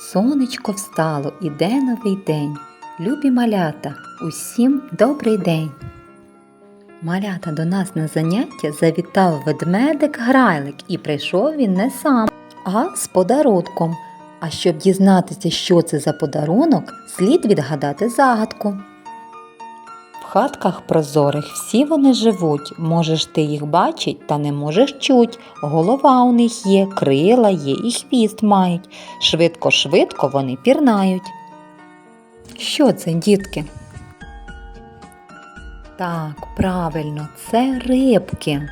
Сонечко встало, іде новий день. Любі малята, усім добрий день. Малята до нас на заняття завітав ведмедик Грайлик і прийшов він не сам, а з подарунком. А щоб дізнатися, що це за подарунок, слід відгадати загадку. Хатках прозорих всі вони живуть, можеш ти їх бачить, та не можеш чуть. Голова у них є, крила є і хвіст мають. Швидко-швидко вони пірнають. Що це, дітки? Так, правильно, це рибки.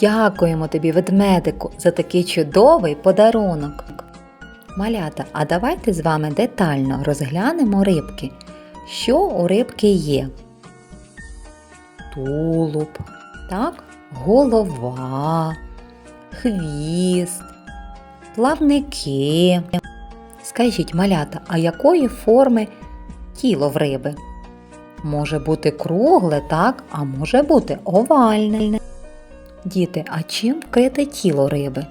Дякуємо тобі, ведмедику, за такий чудовий подарунок. Малята, а давайте з вами детально розглянемо рибки. Що у рибки є? Тулуб, так? голова, хвіст, плавники. Скажіть, малята, а якої форми тіло в риби? Може бути кругле, так, а може бути овальне. Діти, а чим вкрите тіло риби?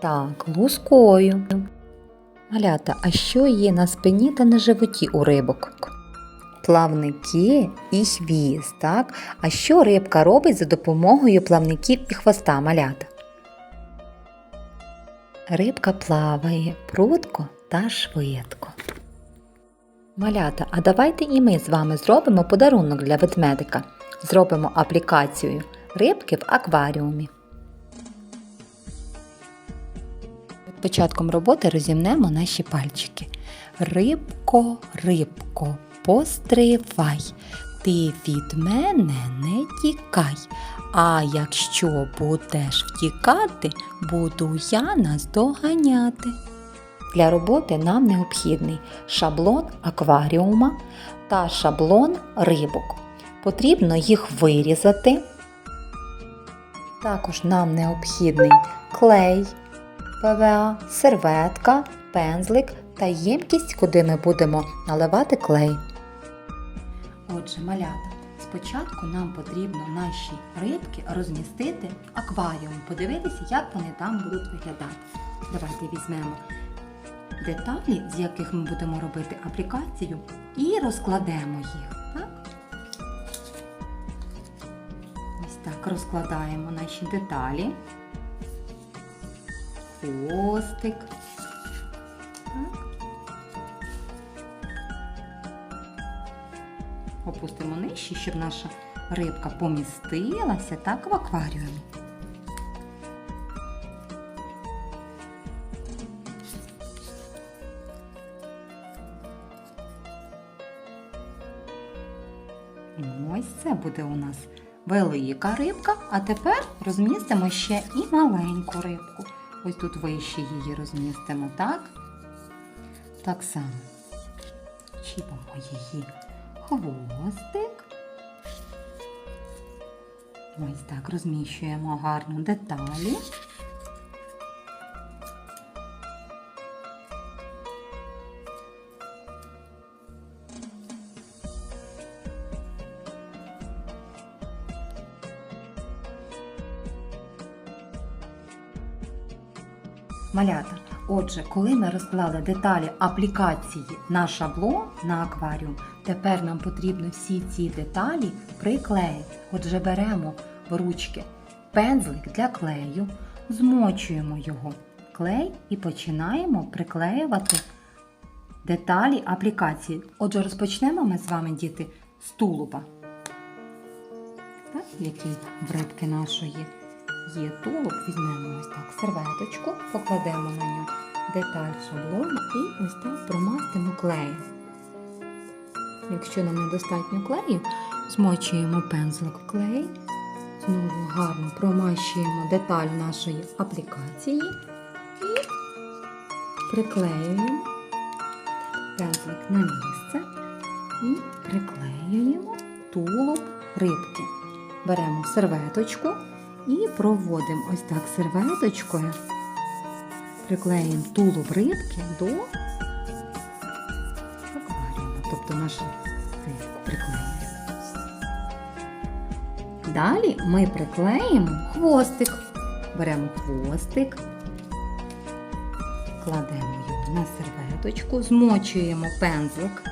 Так, лускою. Малята, а що є на спині та на животі у рибок? Плавники і хвіст, так? А що рибка робить за допомогою плавників і хвоста малята? Рибка плаває прудко та швидко. Малята, а давайте і ми з вами зробимо подарунок для ведмедика. Зробимо аплікацію рибки в акваріумі. Початком роботи розімнемо наші пальчики. Рибко, рибко, постривай, ти від мене не тікай. А якщо будеш втікати, буду я наздоганяти. Для роботи нам необхідний шаблон акваріума та шаблон рибок. Потрібно їх вирізати. Також нам необхідний клей, ПВА, серветка, пензлик та ємкість, куди ми будемо наливати клей. Отже, малята, спочатку нам потрібно наші рибки розмістити в акваріум, подивитися, як вони там будуть виглядати. Давайте візьмемо деталі, з яких ми будемо робити аплікацію, і розкладемо їх. Так? Ось так розкладаємо наші деталі. Хвостик. Опустимо нижче, щоб наша рибка помістилася так в акваріумі. Ось це буде у нас велика рибка, а тепер розмістимо ще і маленьку рибку. Ось тут вище її розмістимо, так? Так само чіпимо її хвостик. Ось так розміщуємо гарно деталі. Малята. Отже, коли ми розклали деталі аплікації на шаблон на акваріум, тепер нам потрібно всі ці деталі приклеїти. Отже, беремо в ручки пензлик для клею, змочуємо його в клей і починаємо приклеювати деталі аплікації. Отже, розпочнемо ми з вами, діти, з тулуба, так, який в рибки нашої є тулуб, візьмемо ось так серветочку, покладемо на нього деталь шаблону і ось так промастимо клеєм. Якщо нам недостатньо клею, змочуємо пензлик в клей, знову гарно промащуємо деталь нашої аплікації і приклеюємо пензлик на місце і приклеюємо тулуб рибки. Беремо серветочку. І проводимо ось так серветочкою, приклеїмо тулуб рибки до акваріуму, тобто нашу. Далі ми приклеїмо хвостик. Беремо хвостик, Кладемо його на серветочку, змочуємо пензлик.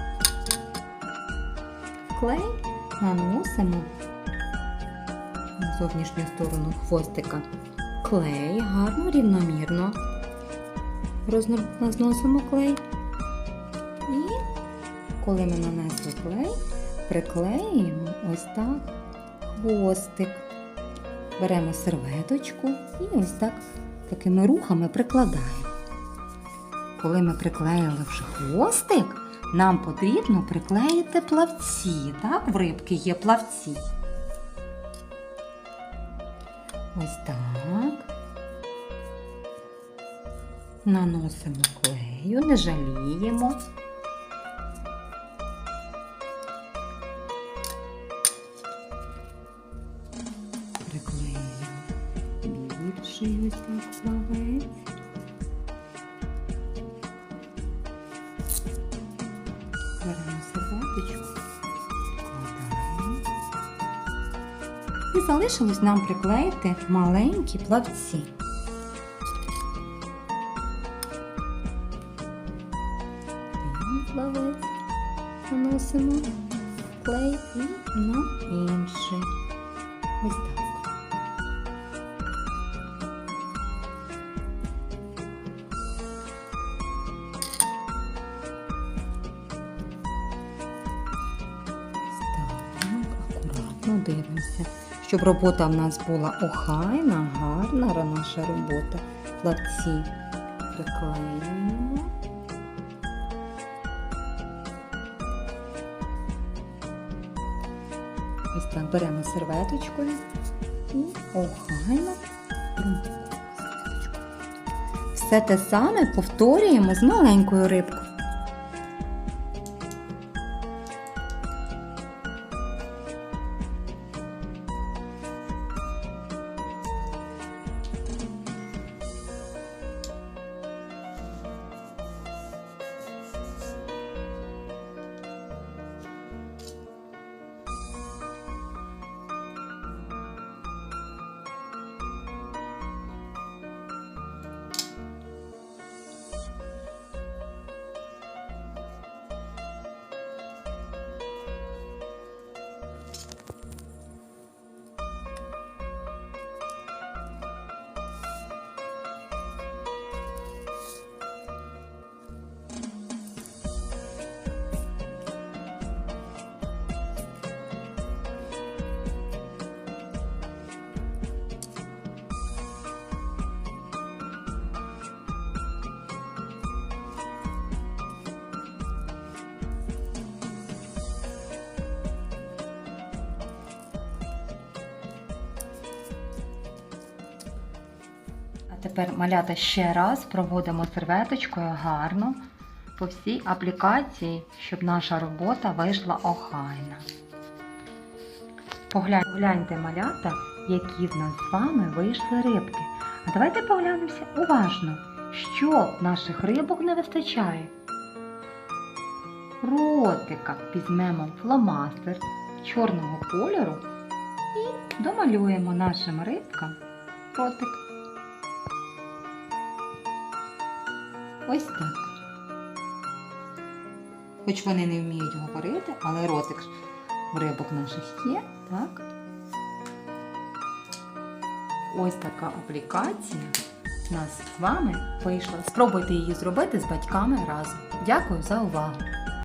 Клей наносимо на зовнішню сторону хвостика. Клей гарно, рівномірно. Розно- Розносимо клей. Коли ми нанесли клей, приклеїмо ось так хвостик. Беремо серветочку і ось так такими рухами прикладаємо. Коли ми приклеїли вже хвостик, нам потрібно приклеїти плавці. Так, в рибки є плавці. Ось так. Наносимо клею, не жаліємо. Більший ось так плавець. Беремо серветочку, вкладаємо. І залишилось нам приклеїти маленькі плавці. Плавець наносимо клей і на інший. Ось. Так, акуратно дивимося, щоб робота в нас була охайна, гарна наша робота. Плавці приклеюємо. Ось так беремо серветочкою і охайно. Все те саме повторюємо з маленькою рибкою. Тепер малята ще раз проводимо серветочкою гарно по всій аплікації, щоб наша робота вийшла охайна. Погляньте малята, які в нас з вами вийшли рибки. А давайте поглянемося уважно, що наших рибок не вистачає. Ротика візьмемо фломастер чорного кольору і домалюємо нашим рибкам ротик. Ось так. Хоч вони не вміють говорити, але ротик в рибок наших є, так? Ось така аплікація у нас з вами вийшла. Спробуйте її зробити з батьками разом. Дякую за увагу!